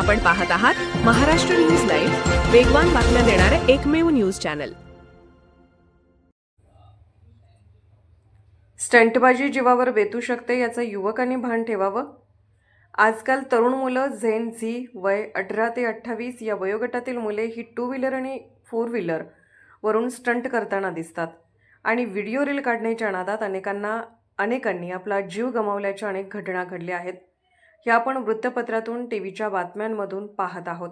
आपण पाहत आहात महाराष्ट्र न्यूज लाईव्ह वेगवान बातम्या देणारे एकमेव न्यूज चॅनल. स्टंटबाजी जीवावर बेतू शकते याचं युवकांनी भान ठेवावं? आजकाल तरुण मुलं झेन झी वय अठरा ते अठ्ठावीस या वयोगटातील मुले ही टू व्हीलर आणि फोर व्हीलर वरून स्टंट करताना दिसतात. आणि व्हिडिओ रील काढण्याच्या नादात अनेकांना अनेकांनी आपला जीव गमावल्याच्या अनेक घटना घडल्या आहेत. ह्या आपण वृत्तपत्रातून टी व्हीच्या बातम्यांमधून पाहत आहोत.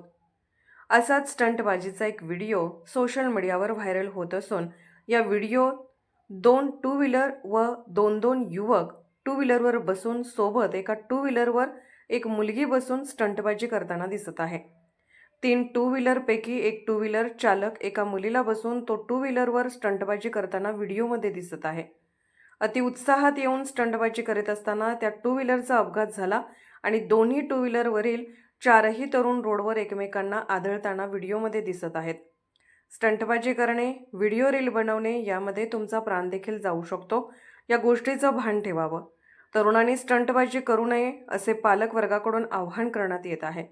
असाच स्टंटबाजीचा एक व्हिडिओ सोशल मीडियावर व्हायरल होत असून या व्हिडिओ दोन टू व्हीलर व दोन दोन युवक टू व्हीलरवर बसून सोबत एका टू व्हीलरवर एक मुलगी बसून स्टंटबाजी करताना दिसत आहे. तीन टू व्हीलरपैकी एक टू व्हीलर चालक एका मुलीला बसून तो टू व्हीलरवर स्टंटबाजी करताना व्हिडिओमध्ये दिसत आहे. अतिउत्साहात येऊन स्टंटबाजी करीत असताना त्या टू व्हीलरचा अपघात झाला आणि दोन्ही टू व्हीलरवरील चारही तरुण रोडवर एकमेकांना आदळताना व्हिडिओमध्ये दिसत आहेत. स्टंटबाजी करणे व्हिडिओ रील बनवणे यामध्ये तुमचा प्राण देखील जाऊ शकतो. या गोष्टीचं भान ठेवावं. तरुणांनी स्टंटबाजी करू नये असे पालक वर्गाकडून आव्हान करण्यात येत आहे.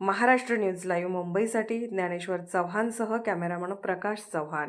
महाराष्ट्र न्यूज लाईव्ह मुंबईसाठी ज्ञानेश्वर चव्हाणसह कॅमेरामन प्रकाश चव्हाण.